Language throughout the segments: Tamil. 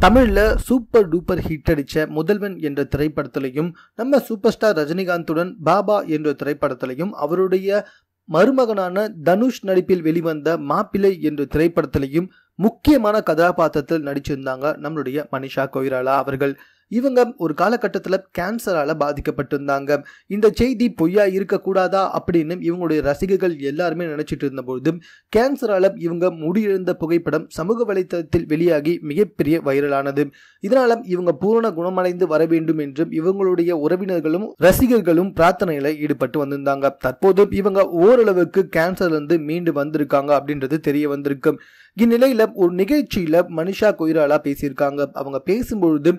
தமிழில் சூப்பர் டூப்பர் ஹிட் அடித்த முதல்வன் என்ற திரைப்படத்திலையும் நம்ம சூப்பர் ஸ்டார் ரஜினிகாந்துடன் பாபா என்ற திரைப்படத்திலையும் அவருடைய மருமகனான தனுஷ் நடிப்பில் வெளிவந்த மாப்பிள்ளை என்ற திரைப்படத்திலையும் முக்கியமான கதாபாத்திரத்தில் நடிச்சிருந்தாங்க நம்மளுடைய மனிஷா கொய்ராலா அவர்கள். இவங்க ஒரு காலகட்டத்தில் கேன்சரால் பாதிக்கப்பட்டிருந்தாங்க. இந்த செய்தி பொய்யா இருக்கக்கூடாதா அப்படின்னு இவங்களுடைய ரசிகர்கள் எல்லாருமே நினைச்சிட்டு இருந்தபோது கேன்சரால் இவங்க முடியிழந்த புகைப்படம் சமூக வலைத்தளத்தில் வெளியாகி மிகப்பெரிய வைரலானது. இதனால இவங்க பூரண குணமடைந்து வர வேண்டும் என்றும் இவங்களுடைய உறவினர்களும் ரசிகர்களும் பிரார்த்தனையில ஈடுபட்டு வந்திருந்தாங்க. தற்போது இவங்க ஓரளவுக்கு கேன்சர்லேருந்து மீண்டு வந்திருக்காங்க அப்படின்றது தெரிய வந்திருக்கு. இந்நிலையில ஒரு நிகழ்ச்சியில மனிஷா கொய்ராலா பேசியிருக்காங்க. அவங்க பேசும்பொழுது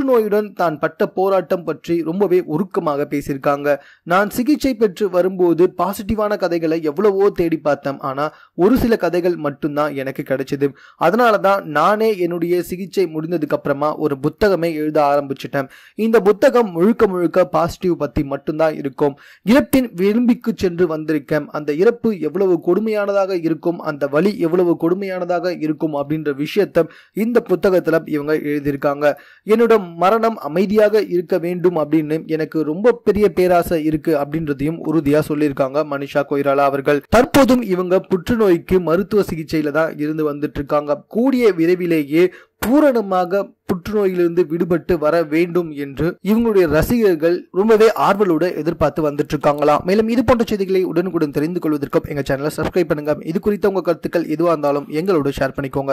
புற்றுநோயுடன் தான் பட்ட போராட்டம் பற்றி ரொம்பவே உருக்கமாக பேசியிருக்காங்க. நான் சிகிச்சை பெற்று வரும்போது பாசிட்டிவான கதைகளை எவ்வளவோ தேடி பார்த்தேன். ஆனால் ஒரு சில கதைகள் மட்டும்தான் எனக்கு கிடைச்சது. அதனால தான் நானே என்னுடைய சிகிச்சை முடிந்ததுக்கு அப்புறமா ஒரு புத்தகமே எழுத ஆரம்பிச்சிட்டேன். இந்த புத்தகம் முழுக்க முழுக்க பாசிட்டிவ் பற்றி மட்டும்தான் இருக்கும். இறப்பின் விளிம்பிக்கு சென்று வந்திருக்கேன். அந்த இறப்பு எவ்வளவு கொடுமையானதாக இருக்கும் அந்த வழி எவ்வளவு கொடுமையானதாக இருக்கும் அப்படின்ற விஷயத்தை இந்த புத்தகத்தில் இவங்க எழுதியிருக்காங்க. என்னோட மரணம் அமைதியாக இருக்க வேண்டும் அப்படின்னு எனக்கு ரொம்ப பெரிய பேராசை இருக்கு அப்படின்றதையும் உறுதியா சொல்லியிருக்காங்க மனிஷா கொய்ராலா அவர்கள். தற்போதும் இவங்க புற்றுநோய்க்கு மருத்துவ சிகிச்சையில தான் இருந்து வந்துட்டு இருக்காங்க கூடிய விரைவிலேயே பூரணமாக புற்றுநோயிலிருந்து விடுபட்டு வர வேண்டும் என்று இவங்களுடைய ரசிகர்கள் ரொம்பவே ஆர்வலோடு எதிர்பார்த்து வந்துட்டு இருக்காங்களாம் மேலும் இது போன்ற செய்திகளை உடனுக்குடன் தெரிந்து கொள்வதற்கும் எங்க சேனலை சப்ஸ்கிரைப் பண்ணுங்க. இது குறித்த உங்க கருத்துக்கள் எதுவாக இருந்தாலும் எங்களோட ஷேர் பண்ணிக்கோங்க.